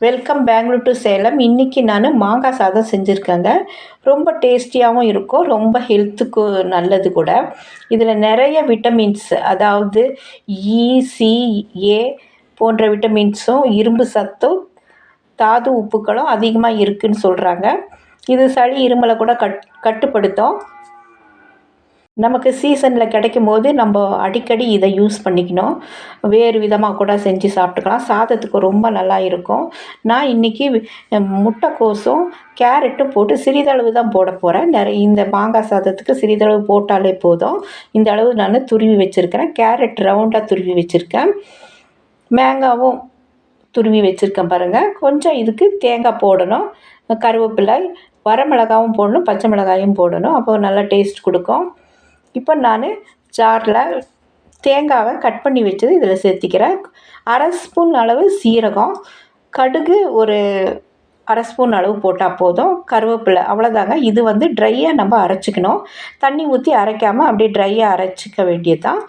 Welcome Bangalore to Salem இன்றைக்கி நான் மாங்காய் சாதம் செஞ்சுருக்கேங்க. ரொம்ப டேஸ்டியாகவும் இருக்கும். ரொம்ப ஹெல்த்துக்கு நல்லது கூட. இதில் நிறைய விட்டமின்ஸ் அதாவது இ சி ஏ போன்ற விட்டமின்ஸும் இரும்பு சத்தும் தாது உப்புக்களும் அதிகமாக இருக்குதுன்னு சொல்கிறாங்க இது சளி இருமலை கூட கட் கட்டுப்படுத்தும். நமக்கு சீசனில் கிடைக்கும் போது நம்ம அடிக்கடி இதை யூஸ் பண்ணிக்கணும். வேறு விதமாக கூட செஞ்சு சாப்பிட்டுக்கலாம். சாதத்துக்கு ரொம்ப நல்லா இருக்கும். நான் இன்றைக்கி முட்டைக்கோஸும் கேரட்டும் போட்டு சிறிதளவு தான் போட போகிறேன் நிறைய இந்த மாங்காய் சாதத்துக்கு சிறிதளவு போட்டாலே போதும். இந்த அளவு நான் துருவி வச்சுருக்கிறேன். கேரட் ரவுண்டாக துருவி வச்சுருக்கேன். மேங்காவும் துருவி வச்சுருக்கேன் பாருங்கள் கொஞ்சம் இதுக்கு தேங்காய் போடணும். கருவேப்பிலை வரமிளகாவும் போடணும். பச்சை மிளகாயும் போடணும். அப்போ நல்லா டேஸ்ட் கொடுக்கும். இப்போ நான் ஜாரில் தேங்காவை கட் பண்ணி வச்சது இதில் சேர்த்திக்கிறேன். அரை ஸ்பூன் அளவு சீரகம் கடுகு ஒரு அரை ஸ்பூன் அளவு போட்டால் போதும். கருவேப்பிலை அவ்வளோதாங்க இது வந்து ட்ரையாக நம்ம அரைச்சிக்கணும். தண்ணி ஊற்றி அரைக்காமல் அப்படியே ட்ரையாக அரைச்சிக்க வேண்டியது தான்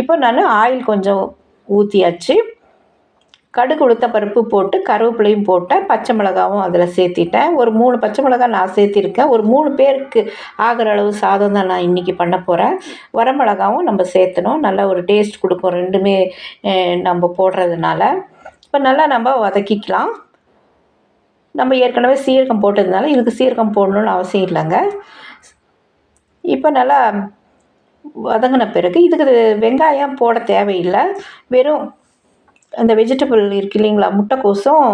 இப்போ நான் ஆயில் கொஞ்சம் ஊற்றியாச்சு கடுகு உளுத்த பருப்பு போட்டு கருவேப்பிலையும் போட்டேன் பச்சை மிளகாவும் அதில் சேர்த்திட்டேன். ஒரு மூணு பச்சை மிளகா நான் சேர்த்திருக்கேன். ஒரு மூணு பேருக்கு ஆகிற அளவு சாதம் தான் நான் இன்றைக்கி பண்ண போகிறேன் வரமிளகாவும் நம்ம சேர்த்தணும். நல்லா ஒரு டேஸ்ட் கொடுக்கும். ரெண்டுமே நம்ம போடுறதுனால. இப்போ நல்லா நம்ம வதக்கிக்கலாம். நம்ம ஏற்கனவே சீரகம் போட்டதுனால இதுக்கு சீரகம் போடணுன்னு அவசியம் இல்லைங்க. இப்போ நல்லா வதங்கின பிறகு இதுக்கு வெங்காயம் போட தேவையில்லை. வெறும் அந்த வெஜிடபிள் இருக்கு இல்லைங்களா முட்டைக்கோஸும்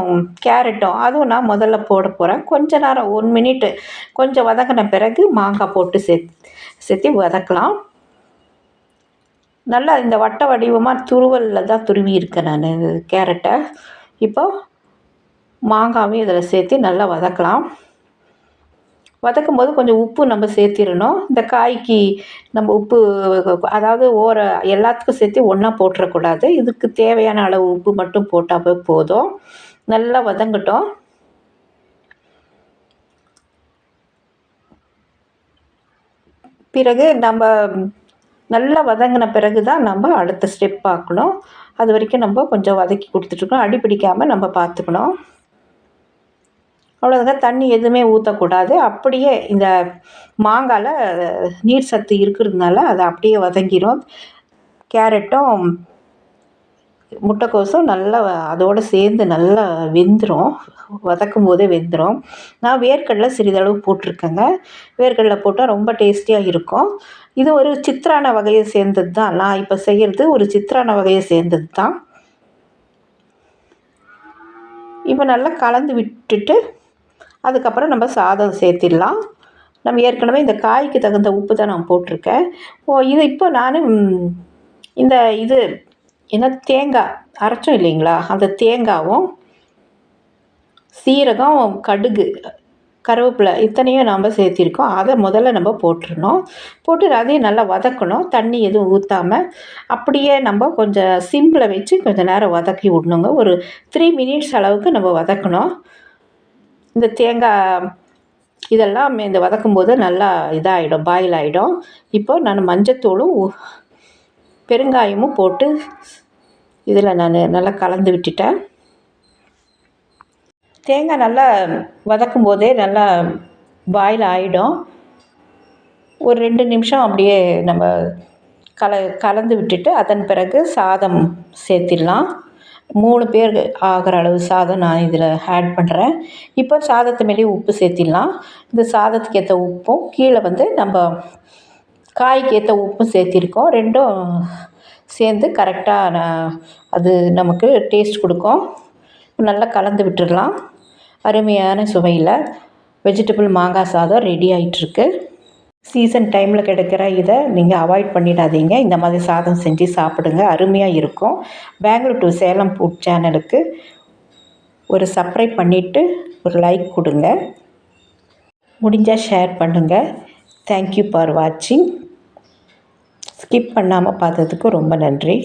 கேரட்டும் அதுவும் நான் முதல்ல போட போகிறேன் கொஞ்ச நேரம் ஒன் மினிட் கொஞ்சம் வதக்கின பிறகு மாங்காய் போட்டு சேத் சேர்த்தி வதக்கலாம். நல்லா இந்த வட்ட வடிவமாக துருவலில் தான் துருவி இருக்கேன் நான் கேரட்டை. இப்போ மாங்காயும் இதில் சேர்த்து நல்லா வதக்கலாம். வதக்கும் போது கொஞ்சம் உப்பு நம்ம சேர்த்திடணும். இந்த காய்க்கு நம்ம உப்பு அதாவது ஓர எல்லாத்துக்கும் சேர்த்து ஒன்றா போட்டுறக்கூடாது. இதுக்கு தேவையான அளவு உப்பு மட்டும் போட்டாவே போதும். நல்லா வதங்கட்டும். பிறகு நம்ம நல்லா வதங்கின பிறகு தான் நம்ம அடுத்த ஸ்டெப் பார்க்கணும். அது வரைக்கும் நம்ம கொஞ்சம் வதக்கி கொடுத்துட்ருக்கோம் அடி பிடிக்காமல் நம்ம பார்த்துக்கணும். அவ்வளோதாங்க தண்ணி எதுவுமே ஊற்றக்கூடாது அப்படியே இந்த மாங்காயில் நீர் சத்து இருக்கிறதுனால அதை அப்படியே வதங்கிடும் கேரட்டும் முட்டைக்கோசும் நல்லா அதோடு சேர்ந்து நல்லா வெந்துடும் வதக்கும் போதே வெந்துடும் நான் வேர்க்கடலை சிறிதளவு போட்டிருக்கேங்க. வேர்க்கடலை போட்டால் ரொம்ப டேஸ்டியாக இருக்கும். இது ஒரு சித்திரான வகையை சேர்ந்தது தான் நான் இப்போ செய்கிறது ஒரு சித்திரான வகையை சேர்ந்தது தான் இப்போ நல்லா கலந்து விட்டுட்டு அதுக்கப்புறம் நம்ம சாதம் சேர்த்திடலாம். நம்ம ஏற்கனவே இந்த காய்க்கு தகுந்த உப்பு தான் நான் போட்டிருக்கேன். ஓ இது இப்போ நான் இந்த இது என்ன தேங்காய் அரைச்சோம் இல்லைங்களா? அந்த தேங்காவும் சீரகம் கடுகு கருவேப்பிலை இத்தனையும் நம்ம சேர்த்திருக்கோம். அதை முதல்ல நம்ம போட்டுருணும் போட்டு அதையும் நல்லா வதக்கணும். தண்ணி எதுவும் ஊற்றாமல் அப்படியே நம்ம கொஞ்சம் சிம்பிளை வச்சு கொஞ்சம் நேரம் வதக்கி விடணுங்க. ஒரு த்ரீ மினிட்ஸ் அளவுக்கு நம்ம வதக்கணும். இந்த தேங்காய் இதெல்லாம் இந்த வதக்கும் போது நல்லா இதாகிடும் பாயில் ஆகிடும் இப்போ நான் மஞ்சத்தூளும் பெருங்காயமும் போட்டு இதில் நான் நல்லா கலந்து விட்டுட்டேன். தேங்காய் நல்லா வதக்கும் போதே நல்லா பாயில் ஆகிடும் ஒரு ரெண்டு நிமிஷம் அப்படியே நம்ம கல கலந்து விட்டுட்டு அதன் பிறகு சாதம் சேர்த்திடலாம். மூணு பேர் ஆகிற அளவு சாதம் நான் இதில் ஆட் பண்ணுறேன் இப்போ சாதத்து மேலேயே உப்பு சேர்த்திடலாம். இந்த சாதத்துக்கு ஏற்ற உப்பும் கீழே வந்து நம்ம காய்க்கு ஏற்ற உப்பும் சேர்த்திருக்கோம். ரெண்டும் சேர்ந்து கரெக்டாக அது நமக்கு டேஸ்ட் கொடுக்கும். நல்லா கலந்து விட்டுடலாம். அருமையான சுவையில் வெஜிடபிள் மாங்காய் சாதம் ரெடி ஆகிட்டுருக்கு சீசன் டைமில் கிடைக்கிற இதை நீங்கள் அவாய்ட் பண்ணிடாதீங்க. இந்த மாதிரி சாதம் செஞ்சு சாப்பிடுங்க. அருமையாக இருக்கும். பெங்களூர் டு சேலம் ஃபுட் சேனலுக்கு ஒரு சப்ஸ்கிரைப் பண்ணிவிட்டு ஒரு லைக் கொடுங்க. முடிஞ்சால் ஷேர் பண்ணுங்கள் தேங்க்யூ ஃபார் வாட்சிங் ஸ்கிப் பண்ணாமல் பார்த்ததுக்கு ரொம்ப நன்றி.